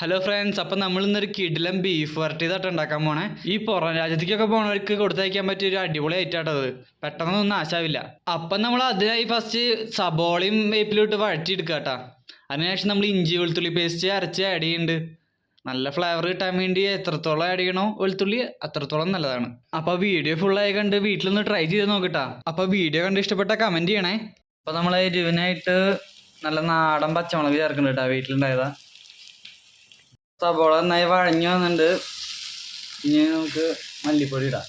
Hello friends അപ്പം നമ്മൾ ഇന്നൊരു കിടിലം ബീഫ് വരട്ടിയതായിട്ട് ഉണ്ടാക്കാൻ പോണേ. ഈ പുറം രാജ്യത്തേക്കൊക്കെ പോണവർക്ക് കൊടുത്തയക്കാൻ പറ്റിയ ഒരു അടിപൊളി ഐറ്റാട്ടത് പെട്ടെന്നൊന്നും ആശാവില്ല അപ്പം നമ്മൾ അതിനായി ഫസ്റ്റ് സബോളയും വേപ്പിലും ഇട്ട് വഴറ്റിയെടുക്കുക കേട്ടോ അതിനുശേഷം നമ്മൾ ഇഞ്ചി വെളുത്തുള്ളി പേസ്റ്റ് അരച്ച് ആഡ് ചെയ്യുന്നുണ്ട് നല്ല ഫ്ലേവർ കിട്ടാൻ വേണ്ടി എത്രത്തോളം ആഡ് ചെയ്യണോ വെളുത്തുള്ളി അത്രത്തോളം നല്ലതാണ്. അപ്പോൾ വീഡിയോ ഫുള്ളായി കണ്ട് വീട്ടിലൊന്ന് ട്രൈ ചെയ്ത് നോക്കിട്ടാ. അപ്പോൾ വീഡിയോ കണ്ട് ഇഷ്ടപ്പെട്ട കമന്റ് ചെയ്യണേ. അപ്പോൾ നമ്മൾ എരിവിനായിട്ട് നല്ല നാടൻ പച്ചമുളക് ചേർക്കുന്നുണ്ട് കേട്ടോ വീട്ടിലുണ്ടായതാ. സബോള നന്നായി വഴഞ്ഞു വന്നിട്ടുണ്ട്. ഇനി നമുക്ക് മല്ലിപ്പൊടി ഇടാം.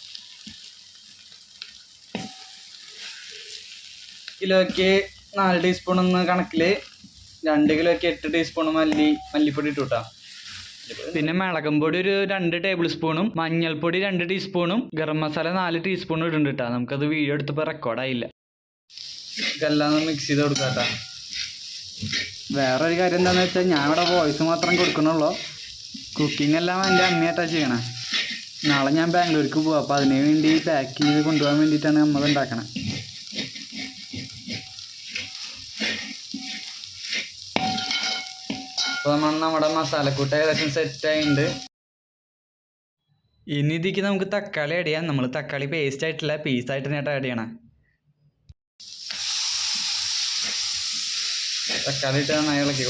കിലോയ്ക്ക് നാല് ടീസ്പൂൺ എന്ന കണക്കിൽ രണ്ട് കിലോയ്ക്ക് എട്ട് ടീസ്പൂൺ മല്ലി മല്ലിപ്പൊടി ഇട്ടു കേട്ടോ പിന്നെ മിളകും പൊടി ഒരു രണ്ട് ടേബിൾ സ്പൂണും മഞ്ഞൾപ്പൊടി രണ്ട് ടീസ്പൂണും ഗരം മസാല നാല് ടീസ്പൂണും ഇടുന്നുണ്ട് കേട്ടോ നമുക്കത് വീഡിയോ എടുത്തപ്പോൾ റെക്കോർഡായില്ല ഇതെല്ലാം മിക്സ് ചെയ്ത് കൊടുക്കാം കേട്ടോ വേറൊരു കാര്യം എന്താണെന്ന് വെച്ചാൽ ഞാൻ ഇവിടെ വോയിസ് മാത്രം കൊടുക്കണുള്ളൂ. കുക്കിംഗ് എല്ലാം എന്റെ അമ്മയായിട്ടാ ചെയ്യണേ. നാളെ ഞാൻ ബാംഗ്ലൂർക്ക് പോവാം. അപ്പോൾ അതിന് വേണ്ടി പാക്ക് ചെയ്ത് കൊണ്ടുപോകാൻ വേണ്ടിയിട്ടാണ് നമ്മൾ ഉണ്ടാക്കണേ. അപ്പോൾ നമ്മൾ നമ്മുടെ മസാലക്കൂട്ട് ഏകദേശം സെറ്റ് ആയിട്ടുണ്ട് ഇനി ഇതിക്ക് നമുക്ക് തക്കാളി ആഡ് ചെയ്യാം. നമ്മൾ തക്കാളി പേസ്റ്റ് ആയിട്ടില്ല. പീസായിട്ട് തന്നെ ആഡ് ചെയ്യണം. തക്കാളി ഇട്ട് നന്നായി ഇളക്കി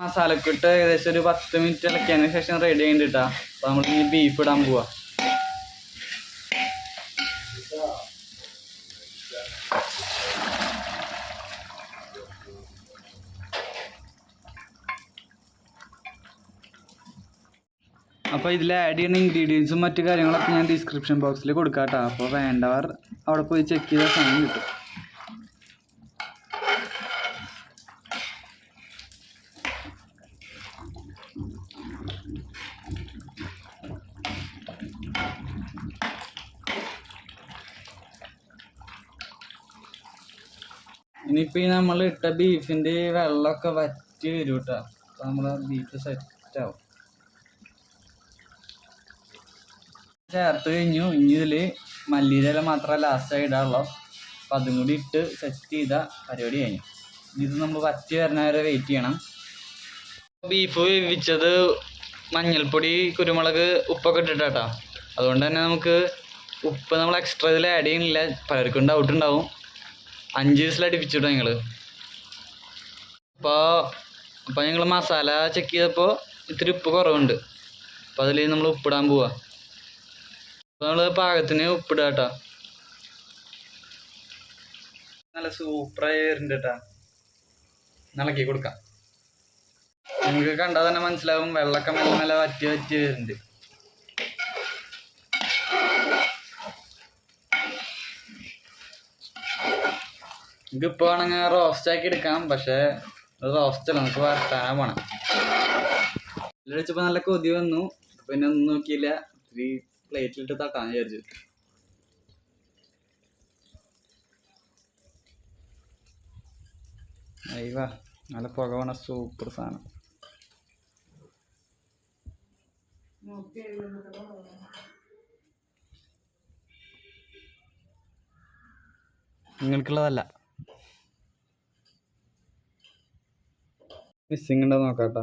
കൊടുക്കുക മസാലക്കിട്ട് ഏകദേശം ഒരു പത്ത് മിനിറ്റ് ഇളക്കിയതിന് ശേഷം റെഡി ആയിട്ടാ അപ്പൊ നമ്മൾ ഇനി ബീഫ് ഇടാൻ പോവാ. അപ്പോൾ ഇതിൽ ആഡ് ചെയ്യുന്ന ഇൻഗ്രീഡിയൻസും മറ്റു കാര്യങ്ങളൊക്കെ ഞാൻ ഡിസ്ക്രിപ്ഷൻ ബോക്സിൽ കൊടുക്കാം കേട്ടോ അപ്പോൾ വേണ്ടവർ അവിടെ പോയി ചെക്ക് ചെയ്താൽ സാധനം കിട്ടും. ഇനിയിപ്പോൾ ഈ നമ്മൾ ഇട്ട ബീഫിന്റെ വെള്ളമൊക്കെ വറ്റി വരും കേട്ടോ അപ്പോൾ നമ്മളെ ബീഫ് സെറ്റ് ആവും. ചേർത്ത് കഴിഞ്ഞു. ഇനി ഇതിൽ മല്ലിയിലെ മാത്രമേ ലാസ്റ്റ് ഇടാറുള്ളൂ അപ്പം അതും കൂടി ഇട്ട് സെറ്റ് ചെയ്ത പരിപാടി കഴിഞ്ഞു. ഇനി ഇത് നമ്മൾ വറ്റി വരുന്ന വരെ വെയിറ്റ് ചെയ്യണം. ബീഫ് വേവിച്ചത് മഞ്ഞൾപ്പൊടി കുരുമുളക് ഉപ്പൊക്കെ ഇട്ടിട്ടാട്ടോ. അതുകൊണ്ട് തന്നെ നമുക്ക് ഉപ്പ് നമ്മൾ എക്സ്ട്രാ ഇതിൽ ആഡ് ചെയ്യുന്നില്ല. പലർക്കും ഡൗട്ട് ഉണ്ടാവും. അഞ്ച് ദിവസം അടുപ്പിച്ചിട്ടോ ഞങ്ങൾ അപ്പോൾ അപ്പോൾ ഞങ്ങൾ മസാല ചെക്ക് ചെയ്തപ്പോൾ ഇത്തിരി ഉപ്പ് കുറവുണ്ട്. അപ്പോൾ അതിൽ നമ്മൾ ഉപ്പിടാൻ പോവാ. അപ്പോൾ നമ്മൾ പാകത്തിന് ഉപ്പിടുക കേട്ടോ നല്ല സൂപ്പറായി വരുന്നുണ്ട് കേട്ടോ ഇളക്കി കൊടുക്കാം. നിങ്ങൾക്ക് കണ്ടാൽ തന്നെ മനസ്സിലാവും വെള്ളമൊക്കെ മെല്ലെ മെല്ലെ വറ്റി വറ്റി വരുന്നുണ്ട്. ഇപ്പോൾ വേണമെങ്കിൽ റോസ്റ്റ് ആക്കി എടുക്കാം പക്ഷേ അത് റോസ്റ്റ് നമുക്ക് വേറെ ആണ്. വെച്ചപ്പോൾ നല്ല കൊതി വന്നു പിന്നെ ഒന്നും നോക്കിയില്ല. ഇത്തിരി പ്ലേറ്റിലിട്ട് തട്ടാന്ന് വിചാരിച്ചു. അയ്യവാ നല്ല പുക വേണ സൂപ്പർ സാധനം നിങ്ങൾക്കുള്ളതല്ല. മിസ്സിങ് ഉണ്ടോ നോക്കാട്ടോ.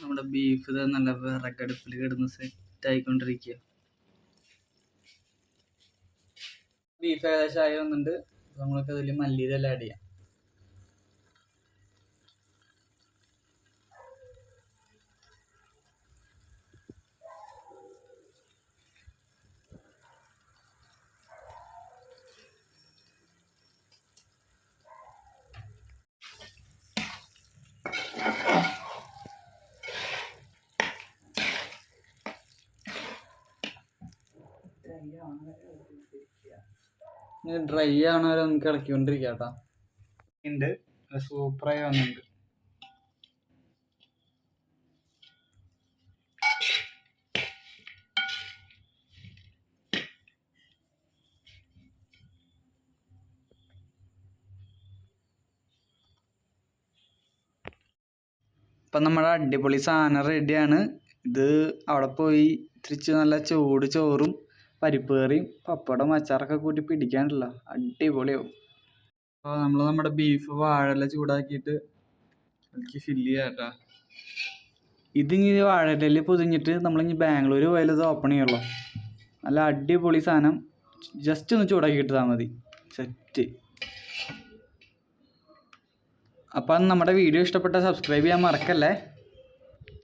നമ്മുടെ ബീഫ് നല്ല വിറകടുപ്പിൽ കിടന്ന് സെറ്റ് ആയിക്കൊണ്ടിരിക്കുക ബീഫ് ഏകദേശം ആയി വന്നിട്ടുണ്ട്. നമ്മൾക്ക് അതിൽ മല്ലിയിലെല്ലാം ആഡ് ചെയ്യാം ഇനി ഡ്രൈ വരെ നമുക്ക് ഇളക്കിക്കൊണ്ടിരിക്കുക കേട്ടോ ഉണ്ട്. സൂപ്പറായി വന്നിട്ടുണ്ട്. അപ്പം നമ്മുടെ അടിപൊളി സാധനം റെഡിയാണ് ഇത് അവിടെ പോയി തിരിച്ച് നല്ല ചൂട് ചോറും പരിപ്പ് കറിയും പപ്പടം അച്ചാറൊക്കെ കൂട്ടി പിടിക്കാനുണ്ടല്ലോ അടിപൊളിയാവും. അപ്പോൾ നമ്മൾ നമ്മുടെ ബീഫ് വാഴയില ചൂടാക്കിയിട്ട് അതിലേക്ക് ഫില്ല് ചെയ്യാട്ടാ ഇതിങ്ങി വാഴയിലയിൽ പൊതിഞ്ഞിട്ട് നമ്മളിനി ബാംഗ്ലൂർ പോയാൽ ഇത് ഓപ്പൺ ചെയ്യുള്ളൂ. നല്ല അടിപൊളി സാധനം. ജസ്റ്റ് ഒന്ന് ചൂടാക്കി ഇട്ടാൽ മതി. സെറ്റ് അപ്പം നമ്മുടെ വീഡിയോ ഇഷ്ടപ്പെട്ടാൽ സബ്സ്ക്രൈബ് ചെയ്യാൻ മറക്കല്ലേ?